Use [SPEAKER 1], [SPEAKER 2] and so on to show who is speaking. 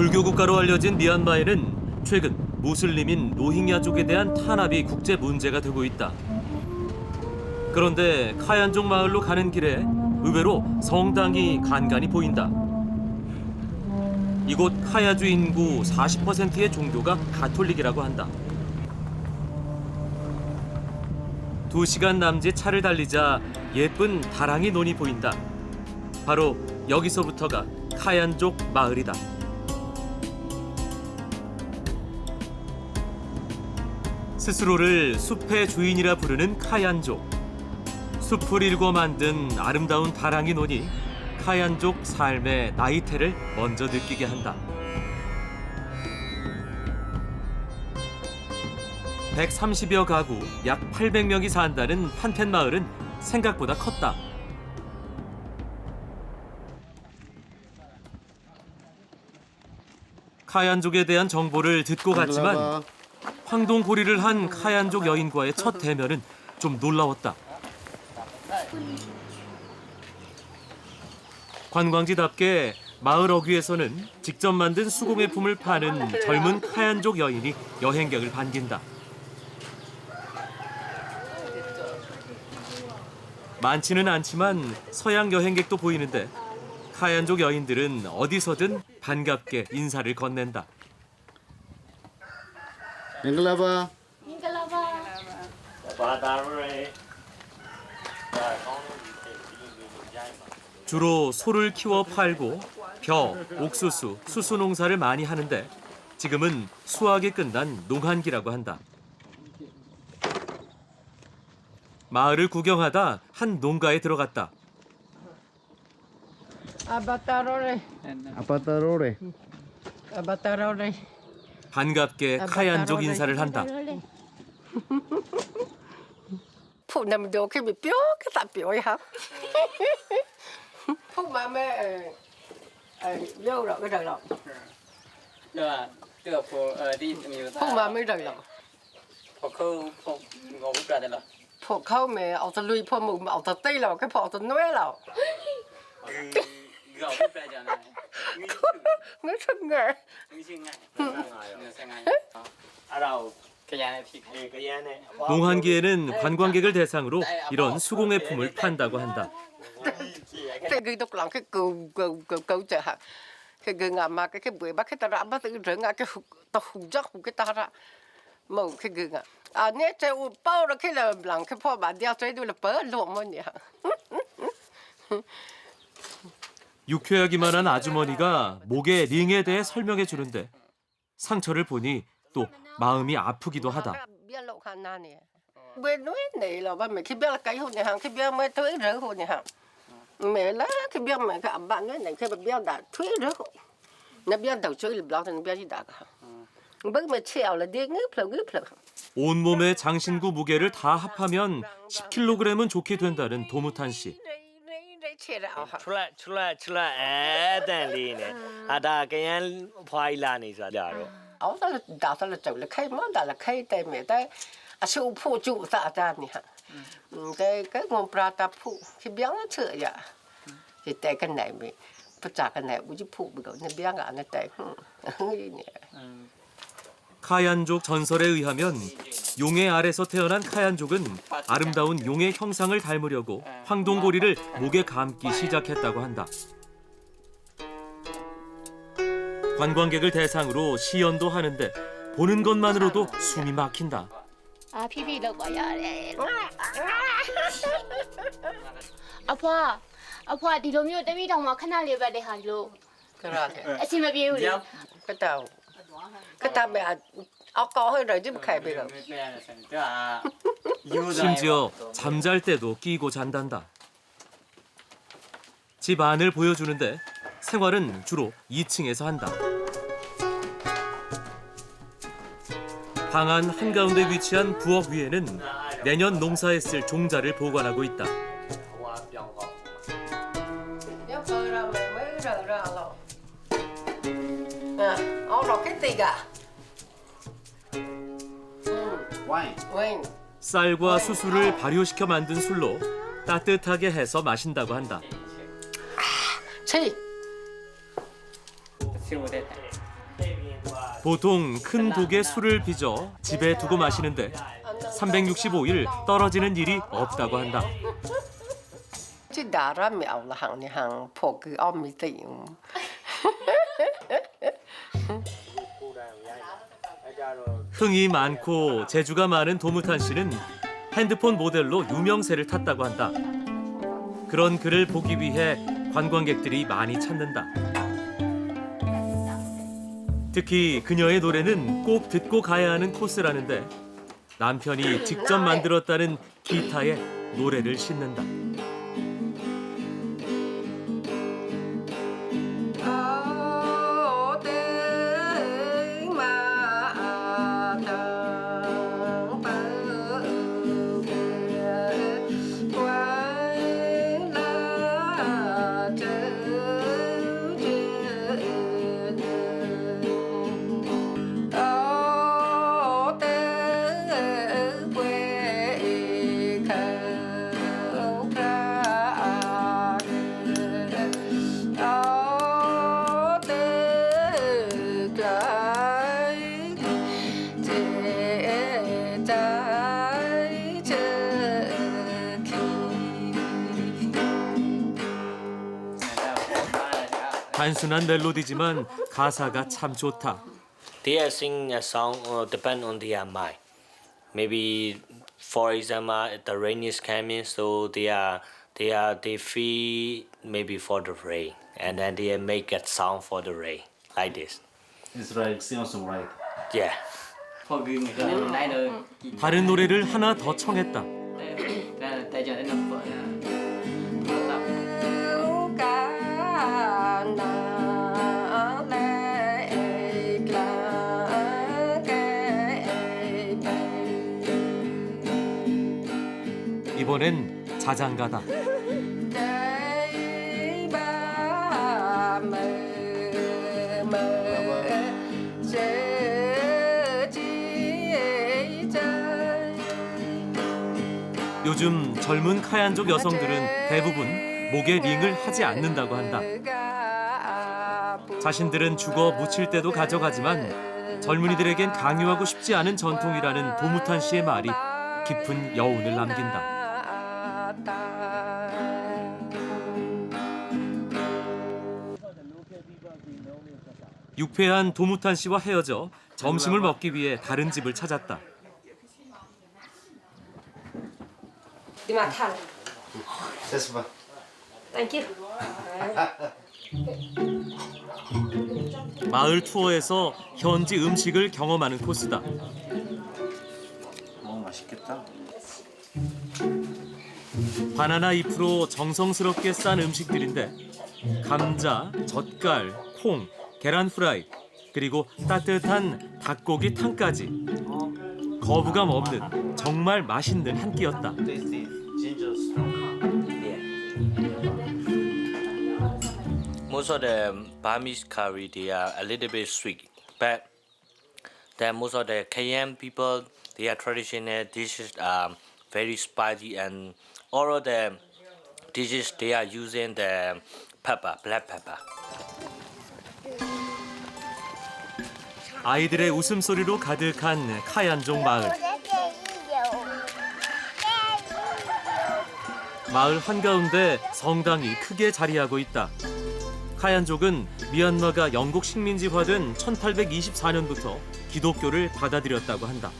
[SPEAKER 1] 불교 국가로 알려진 미얀마에는 최근 무슬림인 로힝야족에 대한 탄압이 국제 문제가 되고 있다. 그런데 카얀족 마을로 가는 길에 의외로 성당이 간간히 보인다. 이곳 카야주 인구 40%의 종교가 가톨릭이라고 한다. 두 시간 남짓 차를 달리자 예쁜 다랑이 논이 보인다. 바로 여기서부터가 카얀족 마을이다. 스스로를 숲의 주인이라 부르는 카얀족. 숲을 일궈 만든 아름다운 다랑이 논이 카얀족 삶의 나이테를 먼저 느끼게 한다. 130여 가구, 약 800명이 산다는 판텐 마을은 생각보다 컸다. 카얀족에 대한 정보를 듣고 갔지만 황동고리를 한 카얀족 여인과의 첫 대면은 좀 놀라웠다. 관광지답게 마을 어귀에서는 직접 만든 수공예품을 파는 젊은 카얀족 여인이 여행객을 반긴다. 많지는 않지만 서양 여행객도 보이는데 카얀족 여인들은 어디서든 반갑게 인사를 건넨다.
[SPEAKER 2] 앵글라바
[SPEAKER 3] မင်္ဂလာပါ
[SPEAKER 4] ဘာသာရေးဒါကောင်းလို့ဒီဒီလိုရိုင်းပါ
[SPEAKER 1] 주로 소를 키워 팔고 벼, 옥수수, 수수 농사를 많이 하는데 지금은 수확이 끝난 농한기라고 한다. 마을을 구경하다 한 농가에 들어갔다.
[SPEAKER 5] အဘတာရိုလေ
[SPEAKER 2] 아파타로레
[SPEAKER 5] အဘတာရိုလေ
[SPEAKER 1] 반갑게 카얀족 인사를 한다.
[SPEAKER 5] 푸남도 김이 뼈다 뼈야. 푸맘에 여우라
[SPEAKER 6] 그러라. 푸맘에
[SPEAKER 5] 그러라. 푸
[SPEAKER 6] 가오메 어서
[SPEAKER 4] 루이
[SPEAKER 6] 푸무 어서
[SPEAKER 4] 떼라 그
[SPEAKER 6] 어서 놓으라. 그
[SPEAKER 4] 정말. 정신아.
[SPEAKER 1] 농한기에는 관광객을 대상으로 이런 수공예품을 판다고 한다.
[SPEAKER 5] cái đốc lòng cái cầu cầu cầu cầu chợ hàng cái người ngà mà cái cái bưởi bắt cái ta ra bắt cái rửa ngà cái hụt ta hụt chắc hụt cái ta ra mà cái người ngà à nhé chơi u bao rồi cái là lòng cái pho bản đeo chơi đôi là bớ luôn mà nhỉ
[SPEAKER 1] 유쾌하기만 한 아주머니가 목의 링에 대해 설명해 주는데 상처를 보니 또 마음이 아프기도 하다. 온몸의 장신구 무게를 다 합하면 10kg은 좋게 된다는 도무탄 씨.
[SPEAKER 4] ချေတာအော် track track track အဲတန်လေးနဲ့ဟာဒါကရန်ဖွာလာနေဆိုတာကြာတော့
[SPEAKER 5] အော်ဒါဒါဒါကြောက်လက်ခိုင်မဒါလက်ခိုင်တဲ့မြဲတဲ့အဆူဖို့ကျူစာတာနေဟာတဲ့ကဲငုံပရာတာဖို့ခပြားချေရဒီတဲ့ကနေမပကြကနေဦးကြည့်ဖို့ဘယ်ကောနေပြားကနေတဲ့ဟွန်းနေ
[SPEAKER 1] 카얀족 전설에 의하면 용의 알에서 태어난 카얀족은 아름다운 용의 형상을 닮으려고 황동고리를 목에 감기 시작했다고 한다. 관광객을 대상으로 시연도 하는데 보는 것만으로도 숨이 막힌다.
[SPEAKER 5] 아 비비
[SPEAKER 3] 너 거야. 아빠, 아빠
[SPEAKER 5] 디로미오 데미랑 막 하나 레바데 한로. 그래. 아침에 비우리. 그때 그 다음에
[SPEAKER 6] 아까 허이러지 갈비가
[SPEAKER 1] 심지어 잠잘 때도 끼고 잔단다. 집 안을 보여주는데 생활은 주로 2층에서 한다. 방 안 한가운데 위치한 부엌 위에는 내년 농사했을 종자를 보관하고 있다.
[SPEAKER 5] croquetega.
[SPEAKER 2] 와인.
[SPEAKER 1] 쌀과 수수를 발효시켜 만든 술로 따뜻하게 해서 마신다고 한다.
[SPEAKER 6] 체이.
[SPEAKER 5] 보통 큰 독에 술을 빚어 집에 두고 마시는데 365일 떨어지는 일이 없다고 한다. 흥이 많고 재주가 많은 도무탄 씨는 핸드폰 모델로 유명세를 탔다고 한다. 그런 그를 보기 위해 관광객들이 많이 찾는다. 특히 그녀의 노래는 꼭 듣고 가야 하는 코스라는데 남편이 직접 만들었다는 기타에 노래를 싣는다. 단순한 멜로디지만 가사가 참 좋다.
[SPEAKER 4] They are sing a song uh, depend on their mind. Maybe, for example, the rain is coming, so they are they are they feel maybe for the rain, and then they make a song for the rain like this.
[SPEAKER 2] It's like singer-songwriter.
[SPEAKER 4] Yeah.
[SPEAKER 5] 다른 노래를 하나 더 청했다. 이번엔 자장가다. 요즘 젊은 카얀족 여성들은 대부분 목에 링을 하지 않는다고 한다. 자신들은 죽어 묻힐 때도 가져가지만 젊은이들에겐 강요하고 싶지 않은 전통이라는 도무탄 씨의 말이 깊은 여운을 남긴다. 유쾌한 도무탄 씨와 헤어져 점심을 먹기 위해 다른 집을 찾았다. 마을 투어에서 현지 음식을 경험하는 코스다.
[SPEAKER 2] 어, 맛있겠다.
[SPEAKER 5] 바나나 잎으로 정성스럽게 싼 음식들인데 감자, 젓갈, 콩, 계란 프라이 그리고 따뜻한 닭고기 탕까지 거부감 없는 정말 맛있는 한 끼였다.
[SPEAKER 4] Most of the Burmese curry they are a little bit sweet, but then most of the KM people their traditional dishes are very spicy and all the dishes they are using the pepper, black pepper.
[SPEAKER 5] 아이들의 웃음소리로 가득한 카얀족 마을. 마을 한가운데 성당이 크게 자리하고 있다. 카얀족은 미얀마가 영국 식민지화된 1824년부터 기독교를 받아들였다고 한다.